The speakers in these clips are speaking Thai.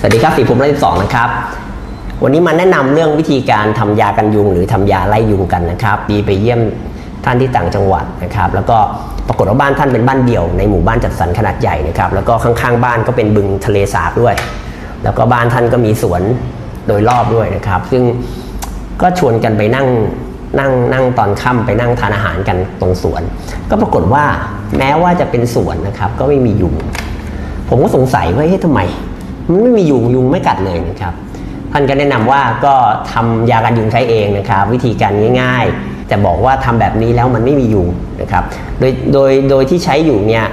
สวัสดีครับสีผมร้อยสิบสองนะครับ วันนี้มาแนะนำเรื่องวิธีการทำยากันยุง หรือทำยาไล่ยุงกันนะครับปีไปเยี่ยมท่านที่ต่างจังหวัดนะครับ แล้วก็ปรากฏว่าบ้านท่านเป็นบ้านเดี่ยวในหมู่บ้านจัดสรรขนาดใหญ่นะครับแล้วก็ข้างๆ บ้านก็เป็นบึงทะเลสาบด้วย แล้วก็บ้านท่านก็มีสวนโดยรอบด้วยนะครับ ซึ่งก็ชวนกันไปนั่งนั่งนั่งตอนค่ำไปนั่งทานอาหารกันตรงสวน ก็ปรากฏว่าแม้ว่าจะเป็นสวนนะครับ ก็ไม่มียุงผมก็สงสัยว่าเฮ้ยทำไม มันไม่มียุงยุงไม่กัดเลยนะครับท่านก็แนะนำว่าก็ทำยากันยุงใช้เองนะครับ วิธีการง่าย ๆ แต่บอกว่าทำแบบนี้แล้วมันไม่มียุงนะครับ โดยโดยโดยที่ใช้อยู่เนี่ย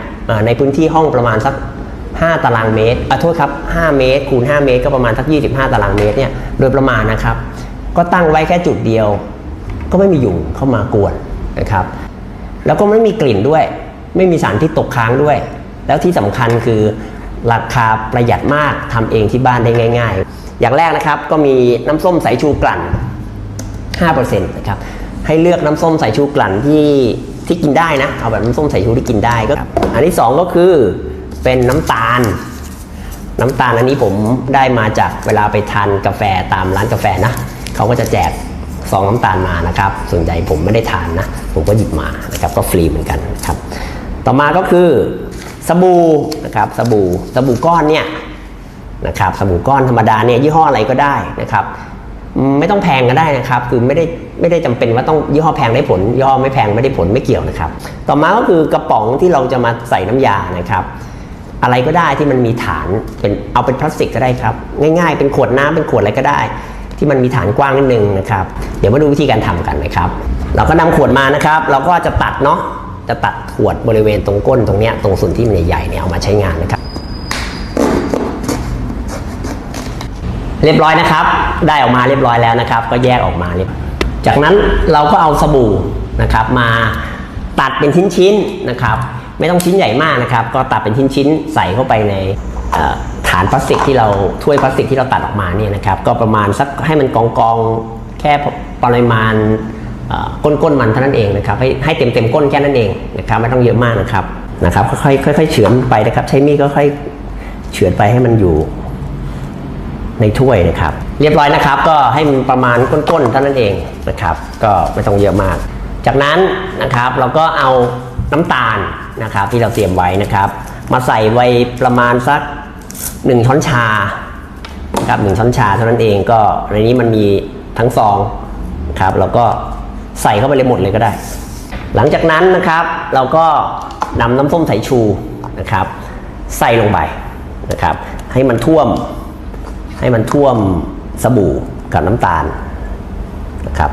ในพื้นที่ห้องประมาณสัก 5 ตารางเมตรอะโทษครับ 5 เมตร คูณ 5 เมตร ก็ประมาณสัก 25 ตารางเมตรเนี่ยโดยประมาณนะครับ ก็ตั้งไว้แค่จุดเดียว ก็ไม่มียุงเข้ามากวนนะครับ แล้วก็ไม่มีกลิ่นด้วย ไม่มีสารที่ตกค้างด้วย แล้วที่สำคัญคือ ราคาประหยัดมากทำเองที่บ้านได้ง่าย ๆ อย่างแรกนะครับก็มีน้ำส้มสายชูกลั่น 5%นะครับให้เลือกน้ำส้มสายชูกลั่นที่ที่กินได้นะ เอาแบบน้ำส้มสายชูที่กินได้ก็ อันที่สองก็คือเป็นน้ำตาล น้ำตาลอันนี้ผมได้มาจากเวลาไปทานกาแฟตามร้านกาแฟนะเขาก็จะแจกซองน้ำตาลมานะครับ ส่วนใหญ่ผมไม่ได้ทานนะ ผมก็หยิบมานะครับก็ฟรีเหมือนกันครับ ต่อมาก็คือ สบู่นะครับสบู่สบู่ก้อนเนี่ยนะครับสบู่ก้อนธรรมดาเนี่ยยี่ห้ออะไรก็ได้นะครับไม่ต้องแพงก็ได้นะครับ คือไม่ได้ไม่ได้จำเป็นว่าต้องยี่ห้อแพงได้ผลยี่ห้อไม่แพงไม่ได้ผลไม่เกี่ยวนะครับ ต่อมาก็คือกระป๋องที่เราจะมาใส่น้ำยานะครับ อะไรก็ได้ที่มันมีฐานเป็นเอาเป็นพลาสติกก็ได้ครับ ง่าย ๆ เป็นขวดน้ำเป็นขวดอะไรก็ได้ ที่มันมีฐานกว้างนิดนึงนะครับ เดี๋ยวมาดูวิธีการทำกันนะครับ เราก็นำขวดมานะครับ เราก็จะตัดเนาะ จะตัดขวดบริเวณตรงก้นตรงเนี้ยตรงส่วนที่มันใหญ่ๆเนี่ยเอามาใช้งานนะครับ เรียบร้อยนะครับ ได้ออกมาเรียบร้อยแล้วนะครับ ก็แยกออกมาเรียบจากนั้นเราก็เอาสบู่นะครับมาตัดเป็นชิ้นๆนะครับ ไม่ต้องชิ้นใหญ่มากนะครับ ก็ตัดเป็นชิ้นๆใส่เข้าไปในฐานพลาสติกที่เราถ้วยพลาสติกที่เราตัดออกมาเนี่ยนะครับ ก็ประมาณสักให้มันกองกองๆแค่ปริมาณ เอ่อก้นๆมันเท่านั้นเองนะครับให้ให้เต็มเต็มๆก้นแค่นั้นเองนะครับไม่ต้องเยอะมากนะครับนะครับค่อยๆค่อยเฉือนไปนะครับใช้มีดก็ค่อยเฉือนไปให้มันอยู่ในถ้วยนะครับ เรียบร้อยนะครับ ก็ให้มันประมาณก้นๆเท่านั้นเองนะครับ ก็ไม่ต้องเยอะมาก จากนั้นนะครับเราก็เอาน้ำตาลนะครับที่เราเตรียมไว้นะครับ มาใส่ไว้ประมาณสักหนึ่งช้อนชาครับหนึ่งช้อนชาเท่านั้นเองก็ในนี้มันมีทั้งซองครับเราก็ ใส่เข้าไปเลยหมดเลยก็ได้ หลังจากนั้นนะครับ เราก็นำน้ำส้มสายชูนะครับ ใส่ลงไปนะครับ ให้มันท่วม ให้มันท่วมสบู่กับน้ำตาลนะครับ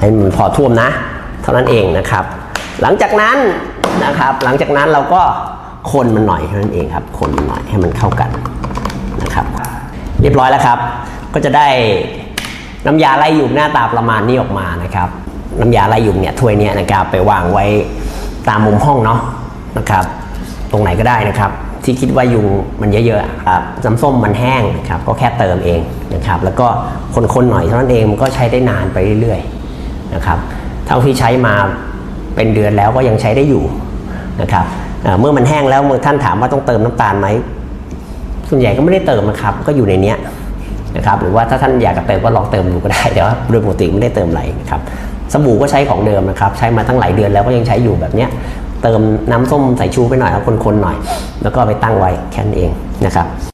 ให้มันพอท่วมนะ เท่านั้นเองนะครับ หลังจากนั้นนะครับ หลังจากนั้นเราก็คนมันหน่อยเท่านั้นเองครับ คนมันหน่อยให้มันเข้ากันนะครับ เรียบร้อยแล้วครับ ก็จะได้ น้ำยาไล่ยุงหน้าตาประมาณนี้ออกมานะครับน้ำยาไล่ยุงเนี่ยถ้วยเนี้ยนะครับไปวางไว้ตามมุมห้องเนาะนะครับ ตรงไหนก็ได้นะครับ ที่คิดว่ายุงมันเยอะๆครับน้ำส้มมันแห้งนะครับก็แค่เติมเองนะครับ แล้วก็คนๆหน่อยเท่านั้นเองมันก็ใช้ได้นานไปเรื่อยๆนะครับเท่าที่ใช้มาเป็นเดือนแล้วก็ยังใช้ได้อยู่นะครับเอ่อเมื่อมันแห้งแล้วเมื่อท่านถามว่าต้องเติมน้ำตาลไหมส่วนใหญ่ก็ไม่ได้เติมนะครับ ก็อยู่ในเนี้ย นะครับหรือว่าถ้าท่านอยากจะเติมก็ลองเติมดูก็ได้แต่ว่าโดยปกติไม่ได้เติมอะไรนะครับสบู่ก็ใช้ของเดิมนะครับใช้มาตั้งหลายเดือนแล้วก็ยังใช้อยู่แบบเนี้ยเติมน้ำส้มสายชูไปหน่อยแล้วคนๆหน่อย แล้วก็ไปตั้งไว้แค่นั้นเองนะครับ